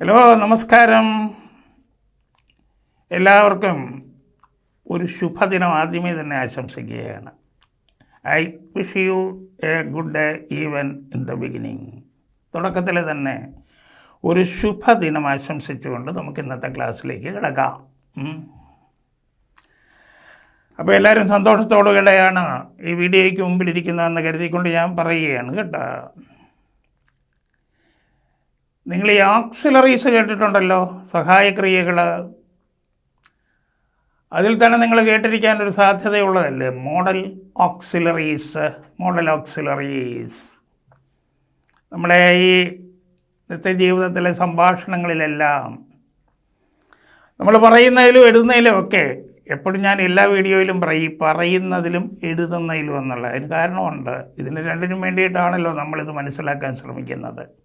Hello നമസ്കാരം. എല്ലാവർക്കും ഒരു ശുഭദിനം ആദ്യമേ തന്നെ ആശംസിക്കുകയാണ്. I wish you a good day even in the beginning. തുടക്കത്തിൽ തന്നെ ഒരു ശുഭദിനം ആശംസിച്ചുകൊണ്ട് നമുക്ക് ഇന്നത്തെ ക്ലാസ്സിലേക്ക് കിടക്കാം. അപ്പോൾ എല്ലാവരും സന്തോഷത്തോടുകൂടെയാണ് ഈ വീഡിയോയ്ക്ക് മുമ്പിലിരിക്കുന്നതെന്ന് കരുതിക്കൊണ്ട് ഞാൻ പറയുകയാണ് കേട്ടോ. നിങ്ങൾ ഈ ആക്സിലറീസ് കേട്ടിട്ടുണ്ടല്ലോ സഹായക്രിയകൾ അതിൽ തന്നെ നിങ്ങൾ കേട്ടിരിക്കാൻ ഒരു സാധ്യതയുള്ളതല്ലേ? മോഡൽ ഓക്സിലറീസ് മോഡൽ ഓക്സിലറീസ് നമ്മുടെ ഈ നിത്യജീവിതത്തിലെ സംഭാഷണങ്ങളിലെല്ലാം നമ്മൾ പറയുന്നതിലും എഴുതുന്നതിലും ഒക്കെ എപ്പോഴും ഞാൻ എല്ലാ വീഡിയോയിലും പറയും പറയുന്നതിലും എഴുതുന്നതിലും എന്നുള്ള. അതിന് കാരണമുണ്ട്. ഇതിന് രണ്ടിനും വേണ്ടിയിട്ടാണല്ലോ നമ്മളിത് മനസ്സിലാക്കാൻ ശ്രമിക്കുന്നത്.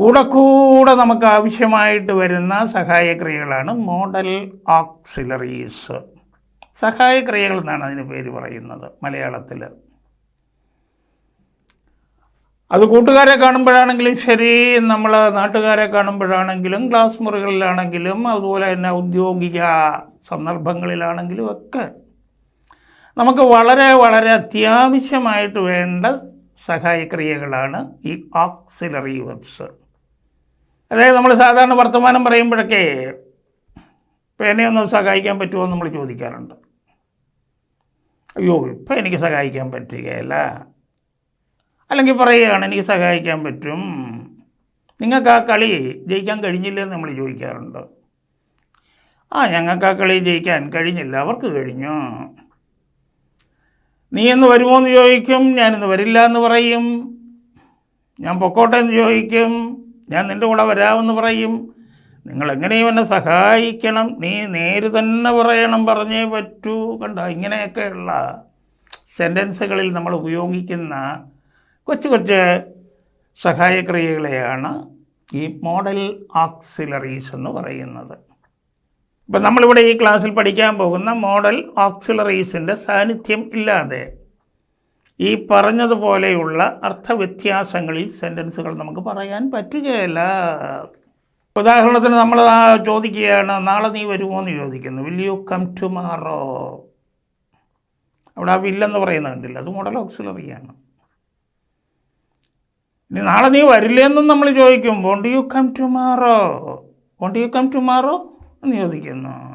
കൂടെ കൂടെ നമുക്ക് ആവശ്യമായിട്ട് വരുന്ന സഹായക്രിയകളാണ് മോഡൽ ഓക്സിലറീസ്. സഹായക്രിയകൾ എന്നാണ് അതിന് പേര് പറയുന്നത് മലയാളത്തിൽ അത് കൂട്ടുകാരെ കാണുമ്പോഴാണെങ്കിലും ശരി നമ്മൾ നാട്ടുകാരെ കാണുമ്പോഴാണെങ്കിലും ക്ലാസ് മുറികളിലാണെങ്കിലും അതുപോലെ തന്നെ ഔദ്യോഗിക സന്ദർഭങ്ങളിലാണെങ്കിലും ഒക്കെ നമുക്ക് വളരെ വളരെ അത്യാവശ്യമായിട്ട് വേണ്ട സഹായക്രിയകളാണ് ഈ ഓക്സിലറി വെബ്സ്. അതായത് നമ്മൾ സാധാരണ വർത്തമാനം പറയുമ്പോഴൊക്കെ പേനയൊന്നും സഹായിക്കാൻ പറ്റുമോ എന്ന് നമ്മൾ ചോദിക്കാറുണ്ട്. അയ്യോ ഇപ്പം എനിക്ക് സഹായിക്കാൻ പറ്റുകയല്ല. അല്ലെങ്കിൽ പറയുകയാണ് എനിക്ക് സഹായിക്കാൻ പറ്റും. നിങ്ങൾക്ക് ആ കളി ജയിക്കാൻ കഴിഞ്ഞില്ലെന്ന് നമ്മൾ ചോദിക്കാറുണ്ട്. ആ ഞങ്ങൾക്ക് ആ കളി ജയിക്കാൻ കഴിഞ്ഞില്ല. അവർക്ക് കഴിഞ്ഞു. നീ എന്ന് വരുമോ എന്ന് ചോദിക്കും. ഞാനിന്ന് വരില്ല എന്ന് പറയും. ഞാൻ പൊക്കോട്ടെ എന്ന് ചോദിക്കും. ഞാൻ നിന്റെ കൂടെ വരാമെന്ന് പറയും. നിങ്ങൾ എങ്ങനെയും എന്നെ സഹായിക്കണം. നീ നേര് തന്നെ പറയണം പറഞ്ഞേ പറ്റൂ. കണ്ട? ഇങ്ങനെയൊക്കെയുള്ള സെന്റൻസുകളിൽ നമ്മൾ ഉപയോഗിക്കുന്ന കൊച്ചു കൊച്ചു സഹായക്രിയകളെയാണ് ഈ മോഡൽ ഓക്സിലറീസ് എന്ന് പറയുന്നത്. ഇപ്പം നമ്മളിവിടെ ഈ ക്ലാസ്സിൽ പഠിക്കാൻ പോകുന്ന മോഡൽ ഓക്സിലറീസിന്റെ സാന്നിധ്യം ഇല്ലാതെ ഈ പറഞ്ഞതുപോലെയുള്ള അർത്ഥവ്യത്യാസങ്ങളിൽ സെന്റൻസുകൾ നമുക്ക് പറയാൻ പറ്റുകയില്ല. ഉദാഹരണത്തിന് നമ്മൾ ചോദിക്കുകയാണ് നാളെ നീ വരുമോ? എന്ന് ചോദിക്കുന്നു. Will you come tomorrow അവിടെ ആ വില്ലെന്ന് പറയുന്നത് കണ്ടില്ല? അത് മോഡൽ ഓക്സിലറിയാണ് ഇനി നാളെ നീ വരില്ലെന്നും നമ്മൾ ചോദിക്കും won't you come tomorrow won't you come tomorrow എന്ന് ചോദിക്കുന്നു.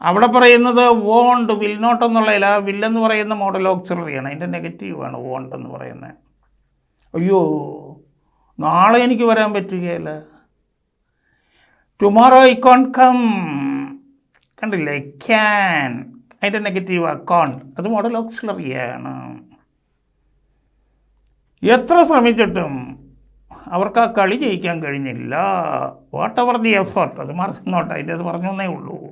അവിടെ പറയുന്നത് വോണ്ട് വിൽ നോട്ട് എന്നുള്ളതിൽ ആ വില്ലെന്ന് പറയുന്ന മോഡൽ ഓക്സിലറിയാണ് അതിന്റെ നെഗറ്റീവാണ് വോണ്ട് എന്ന് പറയുന്നത്. അയ്യോ നാളെ എനിക്ക് വരാൻ പറ്റുകയില്ല. ടുമോറോ ഐ കോൺ കം കണ്ടില്ലേ? ക്യാൻ അതിന്റെ നെഗറ്റീവ് അക്കൗണ്ട് അത് മോഡൽ ഓക്സിലറിയാണ് എത്ര ശ്രമിച്ചിട്ടും അവർക്ക് ആ കളി ജയിക്കാൻ കഴിഞ്ഞില്ല. വാട്ട് എവർ ദി എഫർട്ട് അത് മറന്നോട്ടെ അതിന്റെ അത് പറഞ്ഞു ഉള്ളൂ.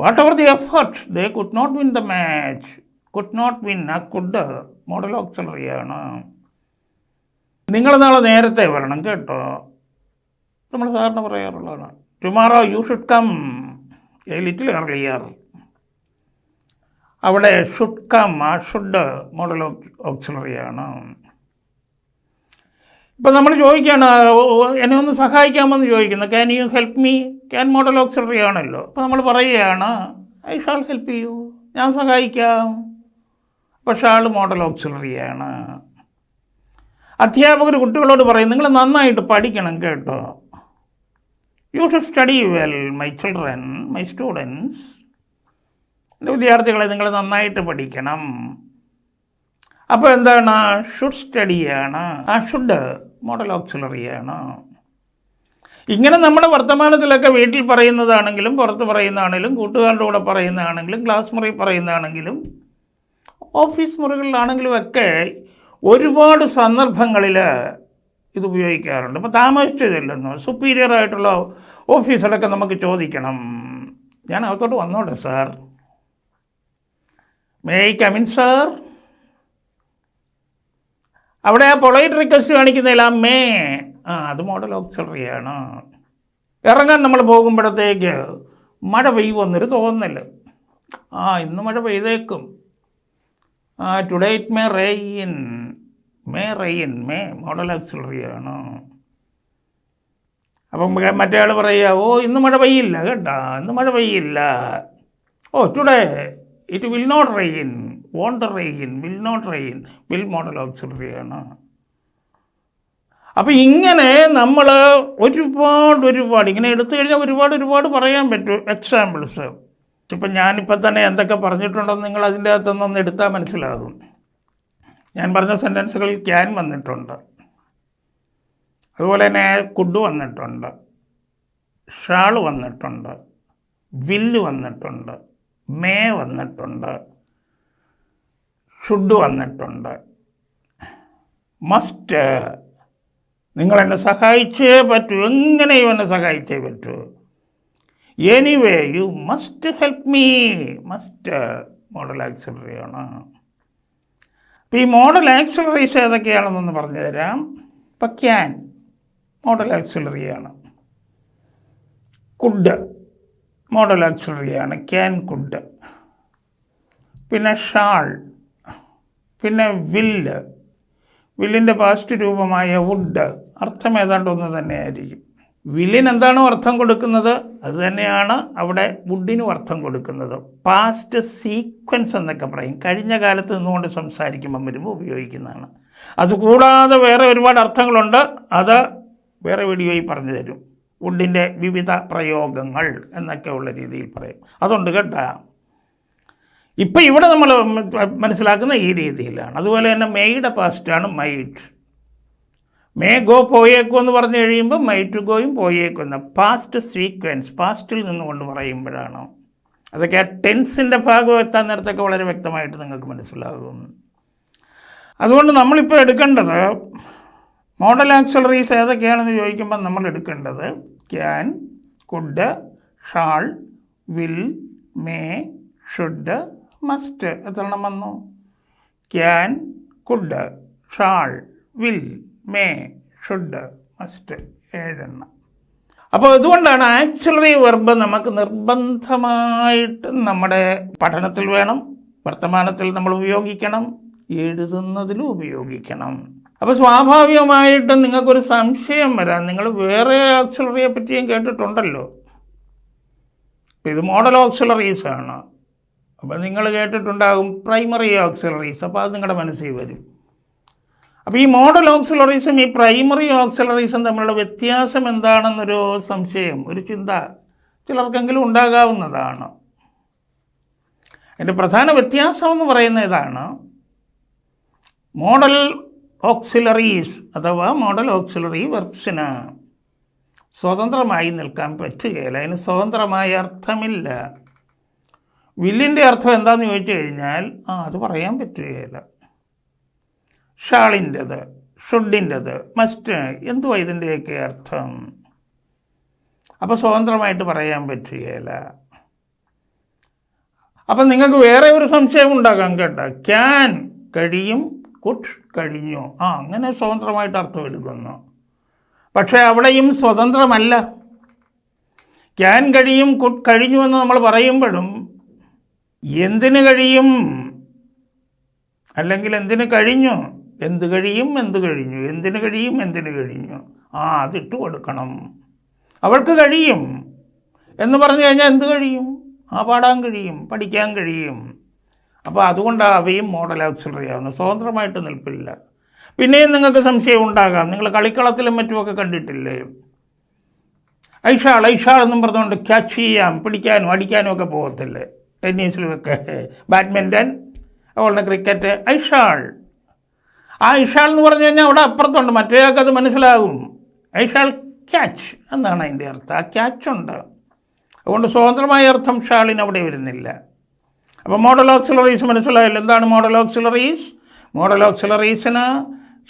Whatever the effort they could not win the match could not win ആ കുഡ് മോഡൽ ഓക്സിലറിയാണ് നിങ്ങൾ നാളെ നേരത്തെ വരണം കേട്ടോ. നമ്മൾ സാധാരണ പറയാറുള്ളതാണ്. Tomorrow you should come a little earlier അവിടെ ഷുഡ് കം ആ ഷുഡ് മോഡൽ ഓക്സിലറിയാണ് ഇപ്പം നമ്മൾ ചോദിക്കുകയാണ് എന്നെ ഒന്ന് സഹായിക്കാമെന്ന് ചോദിക്കുന്നു. Can you help me can modal auxiliary ആണല്ലോ. അപ്പോൾ നമ്മൾ പറയുകയാണ് ഐ ഷാൾ ഹെൽപ്പ് യു ഞാൻ സഹായിക്കാം. പക്ഷെ ആൾ മോഡൽ ഓക്സിലറിയാണ് അധ്യാപകർ കുട്ടികളോട് പറയും നിങ്ങൾ നന്നായിട്ട് പഠിക്കണം കേട്ടോ. You should study well my children my students എന്റെ വിദ്യാർത്ഥികളെ നിങ്ങൾ നന്നായിട്ട് പഠിക്കണം. അപ്പോൾ എന്താണ്? ഷുഡ് സ്റ്റഡിയാണ് ആ ഷുഡ് മോഡൽ ഓക്സിലറിയാണ് ഇങ്ങനെ നമ്മുടെ വർത്തമാനത്തിലൊക്കെ വീട്ടിൽ പറയുന്നതാണെങ്കിലും പുറത്ത് പറയുന്നതാണെങ്കിലും കൂട്ടുകാരുടെ കൂടെ പറയുന്നതാണെങ്കിലും ക്ലാസ് മുറി പറയുന്നതാണെങ്കിലും ഓഫീസ് മുറികളിലാണെങ്കിലും ഒക്കെ ഒരുപാട് സന്ദർഭങ്ങളിൽ ഇത് ഉപയോഗിക്കാറുണ്ട്. ഇപ്പോൾ താമസിച്ചു ചെല്ലുന്നു സുപ്പീരിയർ ആയിട്ടുള്ള ഓഫീസറൊക്കെ നമുക്ക് ചോദിക്കണം. ഞാൻ അകത്തോട്ട് വന്നോട്ടെ sir may I come in sir അവിടെ ആ പൊളൈറ്റ് റിക്വസ്റ്റ് കാണിക്കുന്നില്ല മേ. ആ അത് മോഡൽ ഓക്സിലറിയാണ് ഇറങ്ങാൻ നമ്മൾ പോകുമ്പോഴത്തേക്ക് മഴ പെയ്യുമെന്നൊരു തോന്നൽ. ആ ഇന്ന് മഴ പെയ്തേക്കും. ആ today it may rain may rain may modal ആക്സിലറിയാണ് അപ്പം മറ്റേ ആൾ പറയുക ഓ ഇന്ന് മഴ പെയ്യില്ല കേട്ടാ ഇന്ന് മഴ പെയ്യില്ല. ഓ today it will not rain won't rain will not rain will modal ഓബ്സർവിയാണ് അപ്പം ഇങ്ങനെ നമ്മൾ ഒരുപാട് ഒരുപാട് ഇങ്ങനെ എടുത്തു കഴിഞ്ഞാൽ ഒരുപാട് ഒരുപാട് പറയാൻ പറ്റും. എക്സാമ്പിൾസ് ഇപ്പം ഞാനിപ്പോൾ തന്നെ എന്തൊക്കെ പറഞ്ഞിട്ടുണ്ടെന്ന് നിങ്ങൾ അതിന്റെ അകത്തുനിന്നൊന്ന് എടുത്താൽ മനസ്സിലാകും. ഞാൻ പറഞ്ഞ സെന്റൻസുകളിൽ ക്യാൻ വന്നിട്ടുണ്ട്. അതുപോലെ തന്നെ കുഡ് വന്നിട്ടുണ്ട്. ഷാൾ വന്നിട്ടുണ്ട്. വില്ല് വന്നിട്ടുണ്ട്. മേ വന്നിട്ടുണ്ട് ഷുഡ് വന്നിട്ടുണ്ട്. മസ്റ്റ് നിങ്ങൾ എന്നെ സഹായിച്ചേ പറ്റൂ എങ്ങനെയും എന്നെ സഹായിച്ചേ പറ്റൂ. Anyway you must help me must modal auxiliary ആണ്. അപ്പോൾ ഈ മോഡൽ ആക്സിലറീസ് ഏതൊക്കെയാണെന്നൊന്ന് പറഞ്ഞു തരാം. ഇപ്പം ക്യാൻ മോഡൽ ആക്സിലറിയാണ് കുഡ് മോഡൽ ആക്സിലറിയാണ്. ക്യാൻ കുഡ് പിന്നെ ഷാൾ. പിന്നെ വില്ല്. വില്ലിന്റെ പാസ്റ്റ് രൂപമായ വുഡ്. അർത്ഥം ഏതാണ്ട് ഒന്ന് തന്നെയായിരിക്കും. വില്ലിന് എന്താണോ അർത്ഥം കൊടുക്കുന്നത്? അത് തന്നെയാണ് അവിടെ വുഡിനും അർത്ഥം കൊടുക്കുന്നത്. പാസ്റ്റ് സീക്വൻസ് എന്നൊക്കെ പറയും. കഴിഞ്ഞ കാലത്ത് നിന്നുകൊണ്ട് സംസാരിക്കുമ്പം വരുമ്പോൾ ഉപയോഗിക്കുന്നതാണ്. അതുകൂടാതെ വേറെ ഒരുപാട് അർത്ഥങ്ങളുണ്ട്. അത് വേറെ വീഡിയോയിൽ പറഞ്ഞു തരും. വുഡിന്റെ വിവിധ പ്രയോഗങ്ങൾ എന്നൊക്കെയുള്ള രീതിയിൽ പറയും. അതുകൊണ്ട് കേട്ടോ. ഇപ്പം ഇവിടെ നമ്മൾ മനസ്സിലാക്കുന്ന ഈ രീതിയിലാണ്. അതുപോലെ തന്നെ മെയ്ഡ് പാസ്റ്റാണ് മൈറ്റ്. മേ ഗോ പോയേക്കോ എന്ന് പറഞ്ഞു കഴിയുമ്പോൾ മൈറ്റ് ഗോയും പോയേക്കോ എന്ന. പാസ്റ്റ് സീക്വൻസ് പാസ്റ്റിൽ നിന്നുകൊണ്ട് പറയുമ്പോഴാണ്. അതൊക്കെ ആ ടെൻസിന്റെ ഭാഗം എത്താൻ നേരത്തൊക്കെ വളരെ വ്യക്തമായിട്ട് നിങ്ങൾക്ക് മനസ്സിലാകും. അതുകൊണ്ട് നമ്മളിപ്പോൾ എടുക്കേണ്ടത് മോഡൽ ആക്സലറീസ് ഏതൊക്കെയാണെന്ന് ചോദിക്കുമ്പോൾ നമ്മൾ എടുക്കേണ്ടത് can could shall will may should must എത്രണ്ണം വന്നു? Can could shall will may should must ഏഴെണ്ണം. അപ്പോൾ ഇതുകൊണ്ടാണ് ആക്സിലറി വെർബ് നമുക്ക് നിർബന്ധമായിട്ട് നമ്മുടെ പഠനത്തിൽ വേണം വർത്തമാനത്തിൽ നമ്മൾ ഉപയോഗിക്കണം എഴുതുന്നതിലും ഉപയോഗിക്കണം. അപ്പോൾ സ്വാഭാവികമായിട്ടും നിങ്ങൾക്കൊരു സംശയം വരാം. നിങ്ങൾ വേറെ ഓക്സിലറിയെ പറ്റിയും കേട്ടിട്ടുണ്ടല്ലോ. ഇത് മോഡൽ ഓക്സിലറീസ് ആണ്. അപ്പോൾ നിങ്ങൾ കേട്ടിട്ടുണ്ടാകും പ്രൈമറി ഓക്സിലറീസ് അപ്പോൾ അത് നിങ്ങളുടെ മനസ്സിൽ വരും. അപ്പോൾ ഈ മോഡൽ ഓക്സിലറീസും ഈ പ്രൈമറി ഓക്സിലറീസും തമ്മിലുള്ള വ്യത്യാസം എന്താണെന്നൊരു സംശയം ഒരു ചിന്ത ചിലർക്കെങ്കിലും ഉണ്ടാകാവുന്നതാണ്. എന്റെ പ്രധാന വ്യത്യാസം എന്ന് പറയുന്ന ഇതാണ്. മോഡൽ ഓക്സിലറീസ് അഥവാ മോഡൽ ഓക്സിലറി വെർബ്സിന് സ്വതന്ത്രമായി നിൽക്കാൻ പറ്റുകയില്ല. അതിന് സ്വതന്ത്രമായ അർത്ഥമില്ല. വില്ലിന്റെ അർത്ഥം എന്താണെന്ന് ചോദിച്ചു കഴിഞ്ഞാൽ ആ അത് പറയാൻ പറ്റുകയില്ല. ഷാളിന്റെത് ഷുഡിന്റെത് മസ്റ്റ് എന്തുവാ ഇതിന്റെയൊക്കെ അർത്ഥം? അപ്പോൾ സ്വതന്ത്രമായിട്ട് പറയാൻ പറ്റുകയില്ല. അപ്പം നിങ്ങൾക്ക് വേറെ ഒരു സംശയം ഉണ്ടാകാം കേട്ടോ. ക്യാൻ കഴിയും കുഡ് കഴിഞ്ഞു. ആ അങ്ങനെ സ്വതന്ത്രമായിട്ട് അർത്ഥം എടുക്കുന്നു പക്ഷേ അവിടെയും സ്വതന്ത്രമല്ല. ക്യാൻ കഴിയും കുട്ട് കഴിഞ്ഞു എന്ന് നമ്മൾ പറയുമ്പോഴും എന്തിന് കഴിയും? അല്ലെങ്കിൽ എന്തിന് കഴിഞ്ഞു? എന്ത് കഴിയും എന്ത് കഴിഞ്ഞു? എന്തിന് കഴിയും എന്തിന് കഴിഞ്ഞു? ആ അതിട്ട് കൊടുക്കണം. അവൾക്ക് കഴിയും. എന്ന് പറഞ്ഞു കഴിഞ്ഞാൽ എന്ത് കഴിയും? ആ പാടാൻ കഴിയും പഠിക്കാൻ കഴിയും. അപ്പോൾ അതുകൊണ്ട് അവയും മോഡൽ ആക്സിലറി ആവുന്നത് സ്വതന്ത്രമായിട്ട് നിൽപ്പില്ല. പിന്നെയും നിങ്ങൾക്ക് സംശയം ഉണ്ടാകാം. നിങ്ങൾ കളിക്കളത്തിലും മറ്റുമൊക്കെ കണ്ടിട്ടില്ലേ? ഐഷാൾ ഐഷാൾ എന്നും പറഞ്ഞുകൊണ്ട് ക്യാച്ച് ചെയ്യാം പിടിക്കാനും അടിക്കാനും ഒക്കെ പോകത്തില്ലേ? ടെന്നീസിലുമൊക്കെ. ബാഡ്മിന്റൺ അതുപോലെ ക്രിക്കറ്റ് ഐഷാൾ. ആ ഐഷാൾ എന്ന് പറഞ്ഞു കഴിഞ്ഞാൽ അവിടെ അപ്പുറത്തുണ്ട്. മറ്റേയാൾക്ക് അത് മനസ്സിലാകും. ഐഷാൾ ക്യാച്ച് എന്നാണ് അതിന്റെ അർത്ഥം. ആ ക്യാച്ച് ഉണ്ട്. അതുകൊണ്ട് സ്വതന്ത്രമായ അർത്ഥം ഷാളിന് അവിടെ വരുന്നില്ല. അപ്പോൾ മോഡൽ ഓക്സിലറീസ് മനസ്സിലായല്ലോ. എന്താണ് മോഡൽ ഓക്സിലറീസ് മോഡൽ ഓക്സിലറീസിന്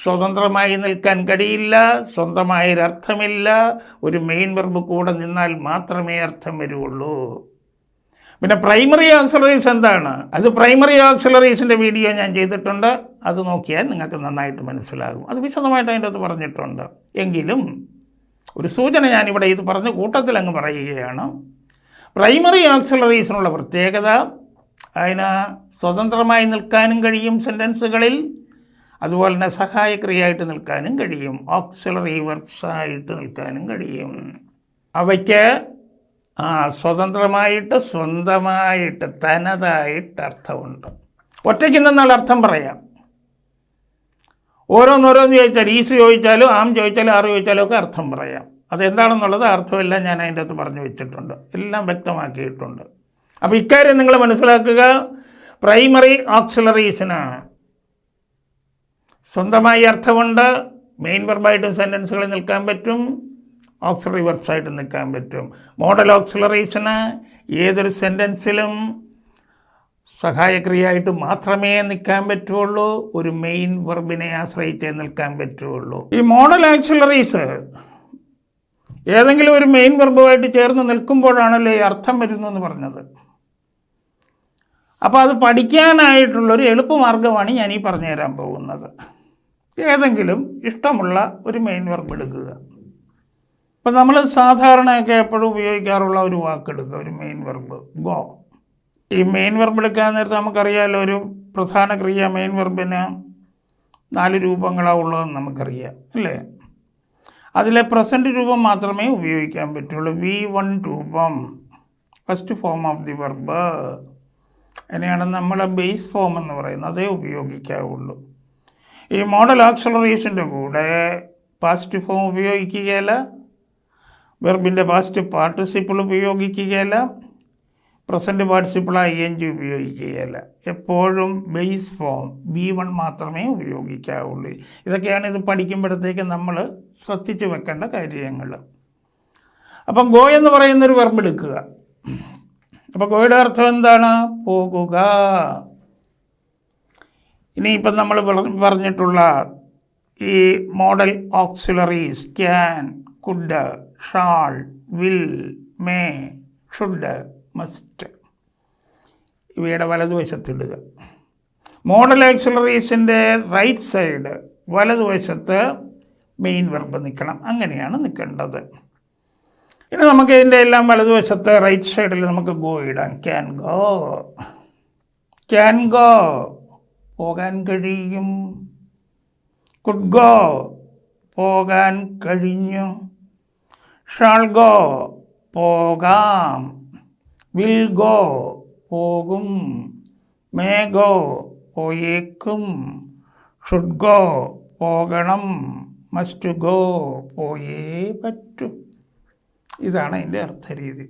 സ്വതന്ത്രമായി നിൽക്കാൻ കഴിയില്ല സ്വന്തമായൊരർത്ഥമില്ല ഒരു മെയിൻ വെർബ് കൂടെ നിന്നാൽ മാത്രമേ അർത്ഥം വരുള്ളൂ പിന്നെ പ്രൈമറി ഓക്സിലറീസ് എന്താണ്? അത് പ്രൈമറി ഓക്സിലറീസിന്റെ വീഡിയോ ഞാൻ ചെയ്തിട്ടുണ്ട്. അത് നോക്കിയാൽ നിങ്ങൾക്ക് നന്നായിട്ട് മനസ്സിലാകും. അത് വിശദമായിട്ട് അതിന്റെ അത് പറഞ്ഞിട്ടുണ്ട്. എങ്കിലും ഒരു സൂചന ഞാനിവിടെ ഇത് പറഞ്ഞ് കൂട്ടത്തിൽ അങ്ങ് പറയുകയാണ്. പ്രൈമറി ഓക്സിലറീസിനുള്ള പ്രത്യേകത അതിന് സ്വതന്ത്രമായി നിൽക്കാനും കഴിയും സെന്റൻസുകളിൽ അതുപോലെ തന്നെ സഹായക്രിയയായിട്ട് നിൽക്കാനും കഴിയും. ഓക്സിലറി വെർബ്സായിട്ട് നിൽക്കാനും കഴിയും. അവയ്ക്ക് സ്വതന്ത്രമായിട്ട് സ്വന്തമായിട്ട് തനതായിട്ട് അർത്ഥമുണ്ട്. ഒറ്റയ്ക്ക് നിന്നാൽ അർത്ഥം പറയാം. ഓരോന്നോരോന്ന് ചോദിച്ചാൽ ഈസ് ചോദിച്ചാലും ആം ചോദിച്ചാലും ആറ് ചോദിച്ചാലും ഒക്കെ അർത്ഥം പറയാം. അതെന്താണെന്നുള്ളത് അർത്ഥമെല്ലാം ഞാൻ അതിന്റെ അകത്ത് പറഞ്ഞു വെച്ചിട്ടുണ്ട്. എല്ലാം വ്യക്തമാക്കിയിട്ടുണ്ട്. അപ്പോൾ ഇക്കാര്യം നിങ്ങൾ മനസ്സിലാക്കുക. പ്രൈമറി ഓക്സിലറീസിന് സ്വന്തമായി അർത്ഥമുണ്ട്. മെയിൻ വെർബായിട്ടും സെന്റൻസുകളിൽ നിൽക്കാൻ പറ്റും. ഓക്സിലറി വെർബ്സായിട്ട് നിൽക്കാൻ പറ്റും. മോഡൽ ഓക്സിലറീസിന് ഏതൊരു സെന്റൻസിലും സഹായക്രിയയായിട്ട് മാത്രമേ നിൽക്കാൻ പറ്റുള്ളൂ. ഒരു മെയിൻ വെർബിനെ ആശ്രയിച്ചേ നിൽക്കാൻ പറ്റുള്ളൂ. ഈ മോഡൽ ആക്സിലറീസ് ഏതെങ്കിലും ഒരു മെയിൻ വെർബുമായിട്ട് ചേർന്ന് നിൽക്കുമ്പോഴാണല്ലോ ഈ അർത്ഥം വരുന്നു എന്ന് പറഞ്ഞത്. അപ്പോൾ അത് പഠിക്കാനായിട്ടുള്ളൊരു എളുപ്പമാർഗമാണ് ഞാൻ ഈ പറഞ്ഞു തരാൻ പോകുന്നത്. ഏതെങ്കിലും ഇഷ്ടമുള്ള ഒരു മെയിൻ വെർബ് എടുക്കുക. ഇപ്പം നമ്മൾ സാധാരണയൊക്കെ എപ്പോഴും ഉപയോഗിക്കാറുള്ള ഒരു വാക്കെടുക്കുക ഒരു മെയിൻ വെർബ് ഗോ ഈ മെയിൻ വെർബ് എടുക്കാൻ നേരത്തെ നമുക്കറിയാമല്ലോ ഒരു പ്രധാന ക്രിയ മെയിൻ വെർബിന് നാല് രൂപങ്ങളാണ് ഉള്ളതെന്ന് നമുക്കറിയാം അല്ലേ? അതിലെ പ്രസന്റ് രൂപം മാത്രമേ ഉപയോഗിക്കാൻ പറ്റുള്ളൂ. വി വൺ രൂപം. First form of the verb അതിനെയാണ് നമ്മളെ ബേസ് ഫോം എന്ന് പറയുന്നത്. അതേ ഉപയോഗിക്കാവുള്ളൂ. ഈ മോഡൽ ആക്സലറേഷന്റെ കൂടെ പാസ്റ്റ് ഫോം ഉപയോഗിക്കുകയില്ല. വെർബിന്റെ past participle ഉപയോഗിക്കുകയില്ല. Present participle I N G ഉപയോഗിക്കുകയില്ല. എപ്പോഴും ബേസ് ഫോം ബി വൺ മാത്രമേ ഉപയോഗിക്കാവുള്ളൂ. ഇതൊക്കെയാണ് ഇത് പഠിക്കുമ്പോഴത്തേക്ക് നമ്മൾ ശ്രദ്ധിച്ചു വെക്കേണ്ട കാര്യങ്ങൾ. അപ്പം ഗോ എന്ന് പറയുന്നൊരു വെർബ് എടുക്കുക. അപ്പോൾ കോയുടെ അർത്ഥം എന്താണ്? പോകുക. ഇനിയിപ്പം നമ്മൾ പറഞ്ഞിട്ടുള്ള ഈ modal auxiliaries can could shall will may should must. ഇവയുടെ വലതുവശത്തിടുക. മോഡൽ ആക്സിലറീസിന്റെ റൈറ്റ് സൈഡ് വലതുവശത്ത് മെയിൻ വെർബ് നിൽക്കണം. അങ്ങനെയാണ് നിൽക്കേണ്ടത്. ഇനി നമുക്ക് ഇതിന്റെ എല്ലാം വലതുവശത്ത് റൈറ്റ് സൈഡിൽ നമുക്ക് ഗോ ഇടാം. ക്യാൻ ഗോ ക്യാൻ ഗോ പോകാൻ കഴിയും. കുഡ് ഗോ പോകാൻ കഴിഞ്ഞു. ഷാൾ ഗോ പോകാം. വിൽ ഗോ പോകും. മേ ഗോ പോയേക്കും. ഷുഡ് ഗോ പോകണം. മസ്റ്റ് ഗോ പോയേ പറ്റൂ. ഇതാണ് അതിന്റെ അർത്ഥരീതി.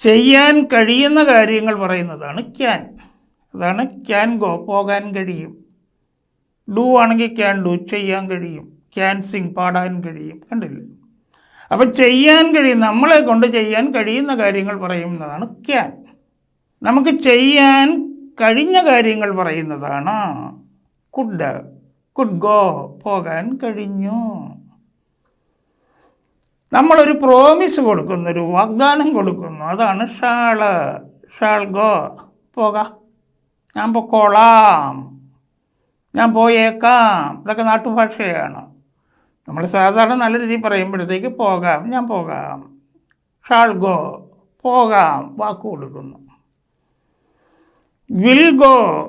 ചെയ്യാൻ കഴിയുന്ന കാര്യങ്ങൾ പറയുന്നതാണ് ക്യാൻ. അതാണ് ക്യാൻ ഗോ പോകാൻ കഴിയും. ഡു ആണെങ്കിൽ ക്യാൻ ഡു ചെയ്യാൻ കഴിയും. ക്യാൻ സിങ് പാടാൻ കഴിയും. കണ്ടില്ലേ? അപ്പം ചെയ്യാൻ കഴിയും നമ്മളെ കൊണ്ട് ചെയ്യാൻ കഴിയുന്ന കാര്യങ്ങൾ പറയുന്നതാണ് ക്യാൻ. നമുക്ക് ചെയ്യാൻ കഴിഞ്ഞ കാര്യങ്ങൾ പറയുന്നതാണ്. കുഡ് കുഡ് ഗോ പോകാൻ കഴിഞ്ഞു. നമ്മളൊരു പ്രോമിസ് കൊടുക്കുന്നു ഒരു വാഗ്ദാനം കൊടുക്കുന്നു. അതാണ് ഷാൾ. Shawl go. പോകാം. ഞാൻ പൊക്കോളാം. ഞാൻ പോയേക്കാം. ഇതൊക്കെ നാട്ടുഭാഷയാണ്. നമ്മൾ സാധാരണ നല്ല രീതിയിൽ പറയുമ്പോഴത്തേക്ക് പോകാം. ഞാൻ പോകാം. Shall go. പോകാം. വാക്ക് കൊടുക്കുന്നു. Will go.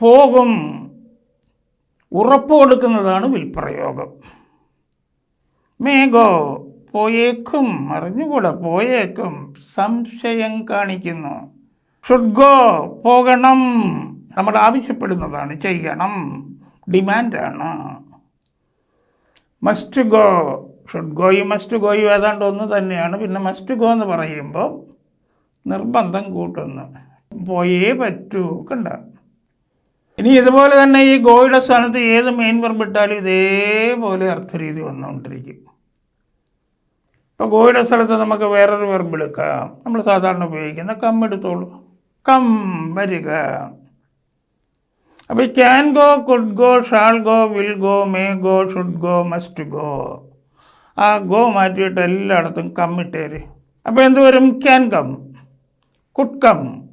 പോകും. ഉറപ്പ് കൊടുക്കുന്നതാണ് വിൽപ്രയോഗം. മേഘോ പോയേക്കും അറിഞ്ഞുകൂടാ പോയേക്കും. സംശയം കാണിക്കുന്നു. ഷുഡ്ഗോ പോകണം. നമ്മൾ ആവശ്യപ്പെടുന്നതാണ് ചെയ്യണം. ഡിമാൻഡാണ്. മസ്റ്റ് ഗോ ഷുഡ് ഗോയും മസ്റ്റ് ഗോയും ഏതാണ്ട് ഒന്ന് തന്നെയാണ്. പിന്നെ മസ്റ്റ് ഗോ എന്ന് പറയുമ്പോൾ നിർബന്ധം കൂട്ടുന്നു. പോയേ പറ്റൂ കണ്ട. ഇനി ഇതുപോലെ തന്നെ ഈ ഗോയുടെ സ്ഥാനത്ത് ഏത് മെയിൻ വെർബ് ഇട്ടാലും ഇതേപോലെ അർത്ഥരീതി വന്നുകൊണ്ടിരിക്കും. ഇപ്പോൾ ഗോയുടെ സ്ഥലത്ത് നമുക്ക് വേറൊരു വെർബ് എടുക്കാം. നമ്മൾ സാധാരണ ഉപയോഗിക്കുന്ന കം എടുത്തോളൂ. കം വരിക. അപ്പോൾ can go could go shall go will go may go should go must go ആ ഗോ മാറ്റിയിട്ട് എല്ലായിടത്തും കം ഇട്ടേര്. അപ്പോൾ എന്ത് വരും? Can come could come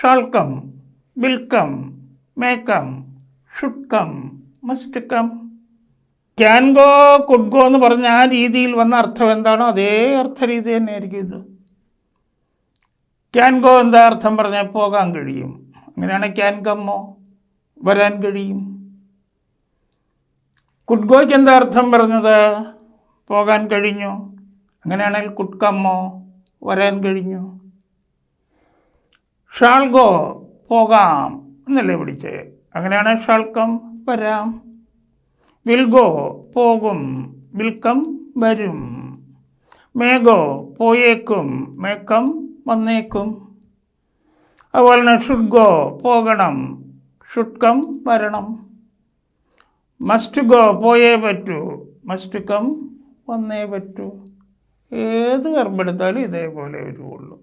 shall come will come may come should come must come can go could go എന്ന് പറഞ്ഞ ആ രീതിയിൽ വന്ന അർത്ഥം എന്താണോ അതേ അർത്ഥ അർത്ഥരീതി തന്നെയായിരിക്കും ഇത്. ക്യാൻ ഗോ എന്താ അർത്ഥം പറഞ്ഞാൽ പോകാൻ കഴിയും. അങ്ങനെയാണ് ക്യാൻ കമ്മോ വരാൻ കഴിയും. കുഡ് ഗോയ്ക്ക് എന്താ അർത്ഥം പറഞ്ഞത്? പോകാൻ കഴിഞ്ഞു. അങ്ങനെയാണെങ്കിൽ കുഡ് കമ്മോ വരാൻ കഴിഞ്ഞു. ഷാൾഗോ പോകാം എന്നല്ലേ പിടിച്ചേ അങ്ങനെയാണ് ഷാൾക്കം വരാം. വിൽഗോ പോകും വിൽക്കം വരും. മേഘോ പോയേക്കും മേക്കം വന്നേക്കും. അതുപോലെ തന്നെ ഷുഡ് പോകണം ഷുഡ്കം വരണം. മസ്റ്റ് ഗോ പോയേ പറ്റൂ മസ്റ്റ് കം വന്നേ പറ്റൂ. ഏത് വെർബെടുത്താലും ഇതേപോലെ വരുവുള്ളൂ.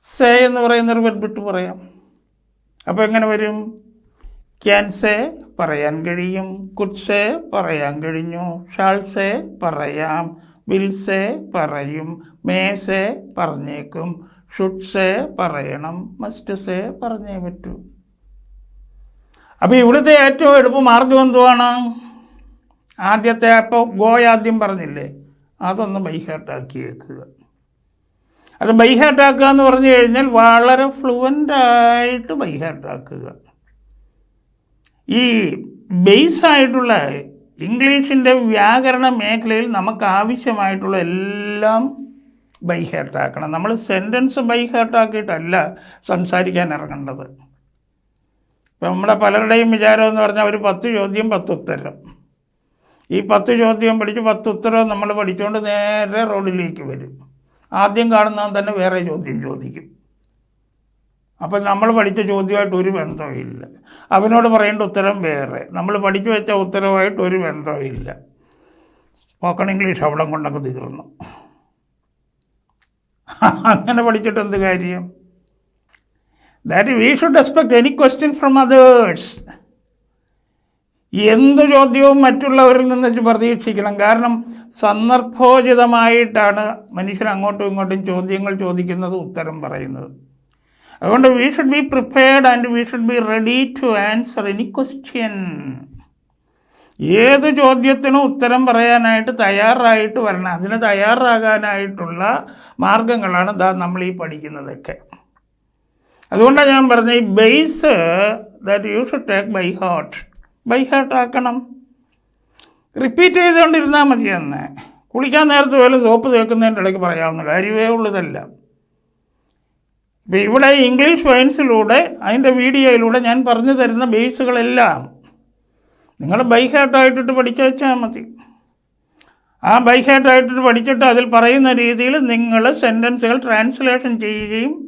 സേ എന്ന് പറയുന്നൊരു വെർബിട്ട് പറയാം. അപ്പോൾ എങ്ങനെ വരും? ക്യാൻ സേ പറയാൻ കഴിയും കുഡ് സേ പറയാൻ കഴിഞ്ഞു ഷാൾസേ പറയാം വിൽസേ പറയും മേസേ പറഞ്ഞേക്കും ഷുഡ് സേ പറയണം മസ്റ്റ് സേ പറഞ്ഞേ പറ്റൂ. അപ്പോൾ ഇവിടുത്തെ ഏറ്റവും എളുപ്പ മാർഗം എന്തുവാണ്? ആദ്യത്തെ അപ്പോൾ ഗോയ ആദ്യം പറഞ്ഞില്ലേ അതൊന്ന് ബൈഹാർട്ടാക്കി വെക്കുക അത് ബൈഹാർട്ടാക്കുക എന്ന് പറഞ്ഞു കഴിഞ്ഞാൽ വളരെ ഫ്ലുവന്റായിട്ട് ബൈഹാർട്ടാക്കുക. ഈ ബേസ് ആയിട്ടുള്ള ഇംഗ്ലീഷിന്റെ വ്യാകരണ മേഖലയിൽ നമുക്ക് ആവശ്യമായിട്ടുള്ള എല്ലാം ബൈ ഹേർട്ടാക്കണം നമ്മൾ സെന്റൻസ് ബൈഹാർട്ടാക്കിയിട്ടല്ല സംസാരിക്കാൻ ഇറങ്ങേണ്ടത് ഇപ്പം നമ്മുടെ പലരുടെയും വിചാരം എന്ന് പറഞ്ഞാൽ ഒരു പത്ത് ചോദ്യം പത്ത് ഉത്തരം. ഈ പത്ത് ചോദ്യം പഠിച്ച് പത്ത് ഉത്തരം നമ്മൾ പഠിച്ചുകൊണ്ട് നേരെ റോഡിലേക്ക് വരും. ആദ്യം കാണുന്നവൻ തന്നെ വേറെ ചോദ്യം ചോദിക്കും. അപ്പം നമ്മൾ പഠിച്ച ചോദ്യമായിട്ട് ഒരു ബന്ധമില്ല അവനോട് പറയേണ്ട ഉത്തരം വേറെ. നമ്മൾ പഠിച്ചു വെച്ച ഉത്തരവായിട്ട് ഒരു ബന്ധമില്ല സ്പോക്കൺ ഇംഗ്ലീഷ് അവിടം കൊണ്ടൊക്കെ തീർന്നു. അങ്ങനെ പഠിച്ചിട്ട് എന്ത് കാര്യം? That we should expect any question from others എന്ത് ചോദ്യവും മറ്റുള്ളവരിൽ നിന്ന് പ്രതീക്ഷിക്കണം. കാരണം സന്ദർഭോചിതമായിട്ടാണ് മനുഷ്യൻ അങ്ങോട്ടും ഇങ്ങോട്ടും ചോദ്യങ്ങൾ ചോദിക്കുന്നത് ഉത്തരം പറയുന്നത്. അതുകൊണ്ട് we should be prepared and we should be ready to answer any question ഏത് ചോദ്യത്തിനും ഉത്തരം പറയാനായിട്ട് തയ്യാറായിട്ട് വരണം. അതിന് തയ്യാറാകാനായിട്ടുള്ള മാർഗങ്ങളാണ് ദാ നമ്മൾ ഈ പഠിക്കുന്നതൊക്കെ. അതുകൊണ്ടാണ് ഞാൻ പറഞ്ഞത് ഈ base that you should take by heart by heart ആക്കണം. റിപ്പീറ്റ് ചെയ്തുകൊണ്ടിരുന്നാൽ മതി എന്നെ കുളിക്കാൻ നേരത്തെ പോലും സോപ്പ് തേക്കുന്നതിന്റെ ഇടയ്ക്ക് പറയാവുന്ന കാര്യമേ ഉള്ളതല്ല ഇവിടെ ഇംഗ്ലീഷ് വൈൻസിലൂടെ അതിന്റെ വീഡിയോയിലൂടെ ഞാൻ പറഞ്ഞു തരുന്ന ബേസുകളെല്ലാം നിങ്ങൾ ബൈഹാട്ടായിട്ടിട്ട് പഠിച്ചു വെച്ചാൽ മതി. ആ ബൈഹാട്ടായിട്ടിട്ട് പഠിച്ചിട്ട് അതിൽ പറയുന്ന രീതിയിൽ നിങ്ങൾ സെന്റൻസുകൾ ട്രാൻസ്ലേഷൻ ചെയ്യുകയും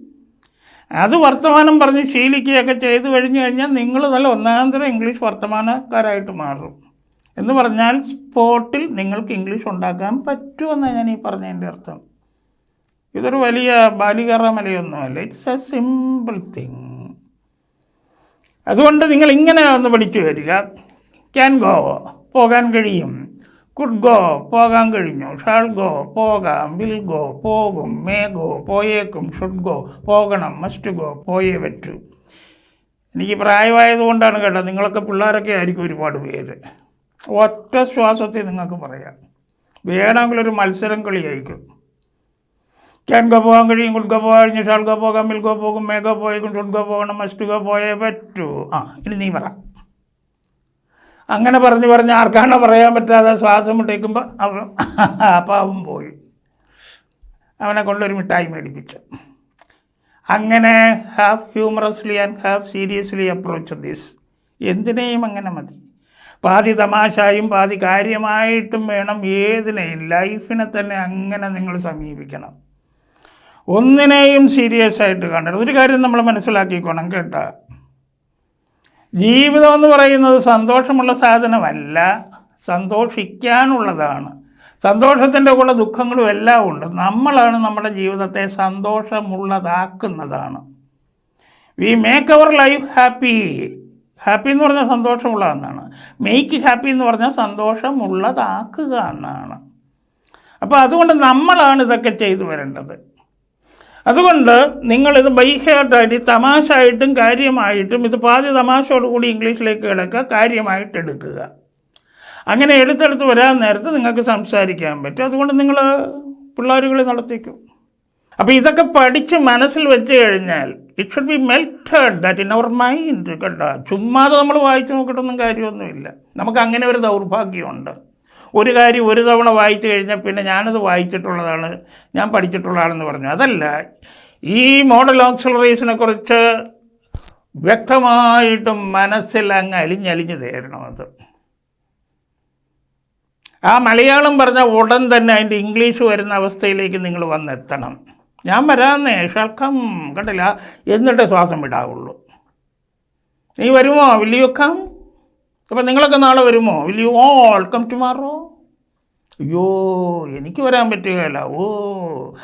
അത് വർത്തമാനം പറഞ്ഞ് ശീലിക്കുകയൊക്കെ ചെയ്തു കഴിഞ്ഞു കഴിഞ്ഞാൽ നിങ്ങൾ നല്ല ഒന്നാന്തരം ഇംഗ്ലീഷ് വർത്തമാനക്കാരായിട്ട് മാറും. എന്ന് പറഞ്ഞാൽ സ്പോട്ടിൽ നിങ്ങൾക്ക് ഇംഗ്ലീഷ് ഉണ്ടാക്കാൻ പറ്റുമെന്നാണ് ഞാൻ ഈ പറഞ്ഞതിന്റെ അർത്ഥം. ഇതൊരു വലിയ ബാലികറ മലയൊന്നുമല്ല. ഇറ്റ്സ് എ സിമ്പിൾ തിങ് അതുകൊണ്ട് നിങ്ങൾ ഇങ്ങനെ ഒന്ന് പഠിച്ചു വരിക. ക്യാൻ ഗോ പോകാൻ കഴിയും. കുഡ് ഗോ പോകാൻ കഴിഞ്ഞു. ഷാൾ ഗോ പോകാം. വിൽ ഗോ പോകും. മേ ഗോ പോയേക്കും. ഷുഡ് ഗോ പോകണം. മസ്റ്റ് ഗോ പോയേ പറ്റൂ എനിക്ക് പ്രായമായതുകൊണ്ടാണ് കേട്ടോ. നിങ്ങളൊക്കെ പിള്ളേരൊക്കെ ആയിരിക്കും ഒരുപാട് പേര്. ഒറ്റ ശ്വാസത്തിൽ നിങ്ങൾക്ക് പറയാം. വേണമെങ്കിൽ ഒരു മത്സരം കളിയായിരിക്കും. ക്യാൻ പോകാൻ കഴിയും കുഡ് പോകാൻ പോകാം മിൽ പോകും മേ പോയേക്കും പോകണം മസ്റ്റ് പോയേ പറ്റൂ. ആ ഇനി നീ പറ. അങ്ങനെ പറഞ്ഞു പറഞ്ഞ് ആർക്കാണോ പറയാൻ പറ്റാതെ ശ്വാസം മുട്ടേക്കുമ്പോൾ അവൻ അവൻ പോയി. അവനെ കൊണ്ടൊരു മിഠായി മേടിപ്പിച്ചു. അങ്ങനെ have humorously and have seriously approach this എന്തിനേയും അങ്ങനെ മതി. പാതി തമാശായും പാതി കാര്യമായിട്ടും വേണം. ഏതിനെയും ലൈഫിനെ തന്നെ അങ്ങനെ നിങ്ങൾ സമീപിക്കണം. ഒന്നിനെയും സീരിയസ് ആയിട്ട് കാണരുത് ഒരു കാര്യം നമ്മൾ മനസ്സിലാക്കിക്കോണം കേട്ടോ. ജീവിതം എന്ന് പറയുന്നത് സന്തോഷമുള്ള സാധനമല്ല സന്തോഷിക്കാനുള്ളതാണ്. സന്തോഷത്തിന്റെ കൂടെ ദുഃഖങ്ങളും എല്ലാം ഉണ്ട്. നമ്മളാണ് നമ്മുടെ ജീവിതത്തെ സന്തോഷമുള്ളതാക്കുന്നതാണ്. We make our life happy happy എന്ന് പറഞ്ഞാൽ സന്തോഷമുള്ള എന്നാണ് മെയ്ക്ക് ഹാപ്പി എന്ന് പറഞ്ഞാൽ സന്തോഷമുള്ളതാക്കുക എന്നാണ്. അപ്പോൾ അതുകൊണ്ട് നമ്മളാണ് ഇതൊക്കെ ചെയ്തു വരേണ്ടത്. അതുകൊണ്ട് നിങ്ങളിത് ബൈഹാർട്ടായിട്ട് തമാശായിട്ടും കാര്യമായിട്ടും ഇത് പാതി തമാശയോട് കൂടി ഇംഗ്ലീഷിലേക്ക് കിടക്കുക കാര്യമായിട്ട് എടുക്കുക. അങ്ങനെ എടുത്തെടുത്ത് വരാൻ നേരത്ത് നിങ്ങൾക്ക് സംസാരിക്കാൻ പറ്റും. അതുകൊണ്ട് നിങ്ങൾ പിള്ളേരുകളെ നടത്തിക്കും. അപ്പോൾ ഇതൊക്കെ പഠിച്ച് മനസ്സിൽ വെച്ച് കഴിഞ്ഞാൽ it should be melted that in our mind കേട്ടോ ചുമ്മാതെ നമ്മൾ വായിച്ചു നോക്കിയിട്ടൊന്നും കാര്യമൊന്നുമില്ല. നമുക്ക് അങ്ങനെ ഒരു ദൗർഭാഗ്യമുണ്ട്. ഒരു കാര്യം ഒരു തവണ വായിച്ചു കഴിഞ്ഞാൽ പിന്നെ ഞാനത് വായിച്ചിട്ടുള്ളതാണ് ഞാൻ പഠിച്ചിട്ടുള്ളതാണെന്ന് പറഞ്ഞു. അതല്ല ഈ മോഡൽ ഓക്സിലറീസിനെ കുറിച്ച് വ്യക്തമായിട്ടും മനസ്സിൽ അങ്ങ് അലിഞ്ഞലിഞ്ഞ് തരണം അത്. ആ മലയാളം പറഞ്ഞ ഉടൻ തന്നെ അതിന്റെ ഇംഗ്ലീഷ് വരുന്ന അവസ്ഥയിലേക്ക് നിങ്ങൾ വന്നെത്തണം. ഞാൻ വരാമെന്നേ ഷൽക്കം കണ്ടില്ല എന്നിട്ട് ശ്വാസം വിടാവുള്ളൂ. നീ വരുമോ? വില്യു കം അപ്പം നിങ്ങളൊക്കെ നാളെ വരുമോ? വില്യു ഓൾ കം ടുമാറോ അയ്യോ എനിക്ക് വരാൻ പറ്റുകയില്ല. Oh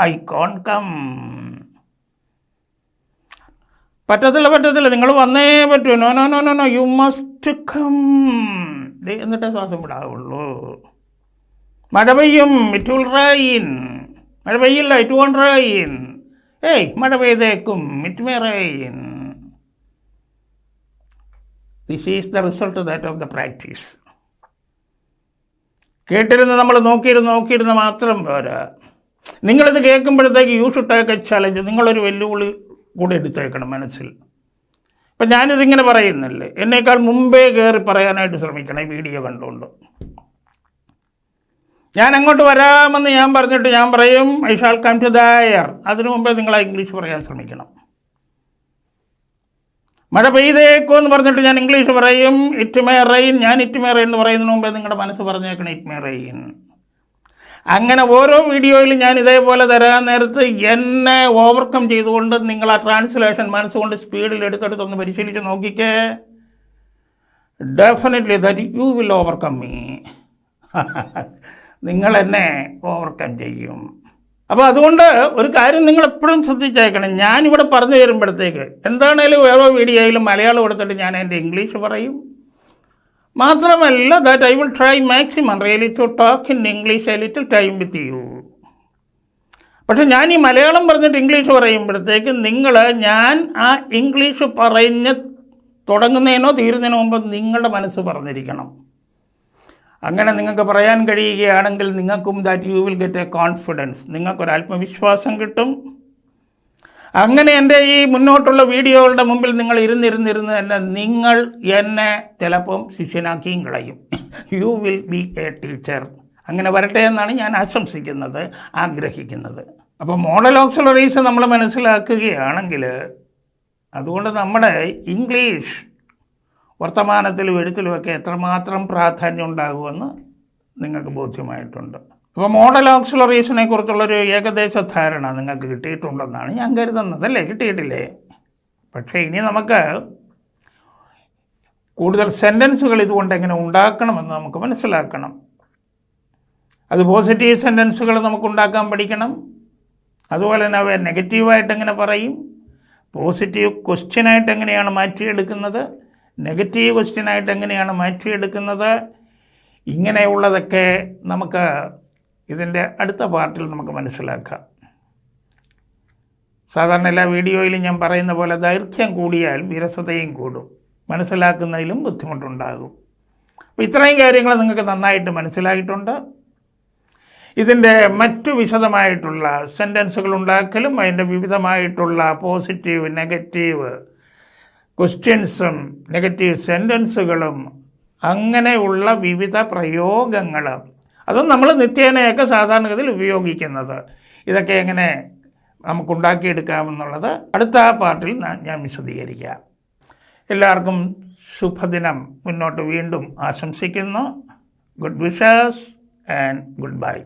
I can't come. പറ്റത്തില്ല പറ്റത്തില്ല. നിങ്ങൾ വന്നേ പറ്റൂ. No no no no no you must come. എന്നിട്ടേ ശ്വാസം വിടാവുള്ളൂ. മഴ പെയ്യും ഇറ്റ് വിൽ റൈൻ മഴ പെയ്യില്ല ഇറ്റ് വോൺ റൈൻ ഏയ് മഴ പെയ്തേക്കും it may rain this is the result that of the practice കേട്ടിരുന്ന് നമ്മൾ നോക്കിയിരുന്ന് നോക്കിയിരുന്ന് മാത്രം പോരാ. നിങ്ങളിത് കേൾക്കുമ്പോഴത്തേക്ക് you should take a challenge നിങ്ങളൊരു വെല്ലുവിളി കൂടെ എടുത്തേക്കണം മനസ്സിൽ. ഇപ്പം ഞാനിതിങ്ങനെ പറയുന്നില്ലേ? എന്നേക്കാൾ മുമ്പേ കയറി പറയാനായിട്ട് ശ്രമിക്കണം ഈ വീഡിയോ കണ്ടുകൊണ്ട് ഞാൻ അങ്ങോട്ട് വരാമെന്ന് ഞാൻ പറഞ്ഞിട്ട് ഞാൻ പറയും I shall come to there അതിനു മുമ്പേ നിങ്ങൾ ഇംഗ്ലീഷ് പറയാൻ ശ്രമിക്കണം. മഴ പെയ്തേക്കോ എന്ന് പറഞ്ഞിട്ട് ഞാൻ ഇംഗ്ലീഷ് പറയും ഇറ്റ് മേ റെയിൻ ഞാൻ ഇറ്റ് മേ റെയിൻ എന്ന് പറയുന്നതിന് മുമ്പേ നിങ്ങളുടെ മനസ്സ് പറഞ്ഞേക്കണം ഇറ്റ് മേ റെയിൻ അങ്ങനെ ഓരോ വീഡിയോയിലും ഞാൻ ഇതേപോലെ തരാൻ നേരത്ത് എന്നെ ഓവർകം ചെയ്തുകൊണ്ട് നിങ്ങൾ ആ ട്രാൻസ്ലേഷൻ മനസ്സുകൊണ്ട് സ്പീഡിൽ എടുത്തെടുത്തൊന്ന് പരിശീലിച്ച് നോക്കിക്കേ. Definitely that you will overcome me നിങ്ങൾ എന്നെ ഓവർകം ചെയ്യും. അപ്പോൾ അതുകൊണ്ട് ഒരു കാര്യം നിങ്ങൾ എപ്പോഴും ശ്രദ്ധിച്ചേക്കണം. ഞാനിവിടെ പറഞ്ഞു തരുമ്പോഴത്തേക്ക് എന്താണേലും ഓരോ വീഡിയോയിലും മലയാളം എടുത്തിട്ട് ഞാൻ എന്റെ ഇംഗ്ലീഷ് പറയും. മാത്രമല്ല that I will try maximum really to talk in English a little time with you പക്ഷെ ഞാൻ ഈ മലയാളം പറഞ്ഞിട്ട് ഇംഗ്ലീഷ് പറയുമ്പോഴത്തേക്ക് നിങ്ങൾ ഞാൻ ആ ഇംഗ്ലീഷ് പറഞ്ഞ് തുടങ്ങുന്നതിനോ തീരുന്നതിനോ മുമ്പ് നിങ്ങളുടെ മനസ്സ് പറഞ്ഞിരിക്കണം. അങ്ങനെ നിങ്ങൾക്ക് പറയാൻ കഴിയുകയാണെങ്കിൽ നിങ്ങൾക്കും that you will get a confidence നിങ്ങൾക്കൊരു ആത്മവിശ്വാസം കിട്ടും. അങ്ങനെ എന്റെ ഈ മുന്നോട്ടുള്ള വീഡിയോകളുടെ മുമ്പിൽ നിങ്ങൾ ഇരുന്നിരുന്നിരുന്ന് തന്നെ നിങ്ങൾ എന്നെ ചിലപ്പം ശിഷ്യനാക്കിയും കളയും. You will be a teacher അങ്ങനെ വരട്ടെ എന്നാണ് ഞാൻ ആശംസിക്കുന്നത് ആഗ്രഹിക്കുന്നത്. അപ്പോൾ മോഡൽ ഓക്സിലറീസ് നമ്മൾ മനസ്സിലാക്കുകയാണെങ്കിൽ അതുകൊണ്ട് നമ്മുടെ ഇംഗ്ലീഷ് വർത്തമാനത്തിലും എഴുത്തിലുമൊക്കെ എത്രമാത്രം പ്രാധാന്യം ഉണ്ടാകുമെന്ന് നിങ്ങൾക്ക് ബോധ്യമായിട്ടുണ്ട്. അപ്പോൾ മോഡൽ ഓക്സിലറേഷനെ കുറിച്ചുള്ളൊരു ഏകദേശ ധാരണ നിങ്ങൾക്ക് കിട്ടിയിട്ടുണ്ടെന്നാണ് ഞാൻ കരുതുന്നത് അല്ലേ? കിട്ടിയിട്ടില്ലേ? പക്ഷേ ഇനി നമുക്ക് കൂടുതൽ സെന്റൻസുകൾ ഇതുകൊണ്ട് എങ്ങനെ ഉണ്ടാക്കണമെന്ന് നമുക്ക് മനസ്സിലാക്കണം. അത് പോസിറ്റീവ് സെന്റൻസുകൾ നമുക്ക് ഉണ്ടാക്കാൻ പഠിക്കണം. അതുപോലെ തന്നെ അവ നെഗറ്റീവായിട്ട് എങ്ങനെ പറയും? പോസിറ്റീവ് ക്വസ്റ്റ്യനായിട്ട് എങ്ങനെയാണ് മാറ്റിയെടുക്കുന്നത്? നെഗറ്റീവ് ക്വസ്റ്റ്യനായിട്ട് എങ്ങനെയാണ് മാറ്റിയെടുക്കുന്നത്? ഇങ്ങനെയുള്ളതൊക്കെ നമുക്ക് ഇതിന്റെ അടുത്ത പാർട്ടിൽ നമുക്ക് മനസ്സിലാക്കാം. സാധാരണ എല്ലാ വീഡിയോയിലും ഞാൻ പറയുന്ന പോലെ ദൈർഘ്യം കൂടിയാൽ വിരസതയും കൂടും. മനസ്സിലാക്കുന്നതിലും ബുദ്ധിമുട്ടുണ്ടാകും. അപ്പോൾ ഇത്രയും കാര്യങ്ങൾ നിങ്ങൾക്ക് നന്നായിട്ട് മനസ്സിലായിട്ടുണ്ട്. ഇതിന്റെ മറ്റു വിശദമായിട്ടുള്ള സെന്റൻസുകൾ ഉണ്ടാക്കലും അതിന്റെ വിവിധമായിട്ടുള്ള പോസിറ്റീവ് നെഗറ്റീവ് ക്വസ്റ്റ്യൻസും നെഗറ്റീവ് സെന്റൻസുകളും അങ്ങനെയുള്ള വിവിധ പ്രയോഗങ്ങൾ അതും നമ്മൾ നിത്യേനയൊക്കെ സാധാരണഗതിയിൽ ഉപയോഗിക്കുന്നത്. ഇതൊക്കെ എങ്ങനെ നമുക്കുണ്ടാക്കിയെടുക്കാമെന്നുള്ളത് അടുത്ത പാർട്ടിൽ ഞാൻ വിശദീകരിക്കാം. എല്ലാവർക്കും ശുഭദിനം. മുന്നോട്ട് വീണ്ടും ആശംസിക്കുന്നു. Good wishes and goodbye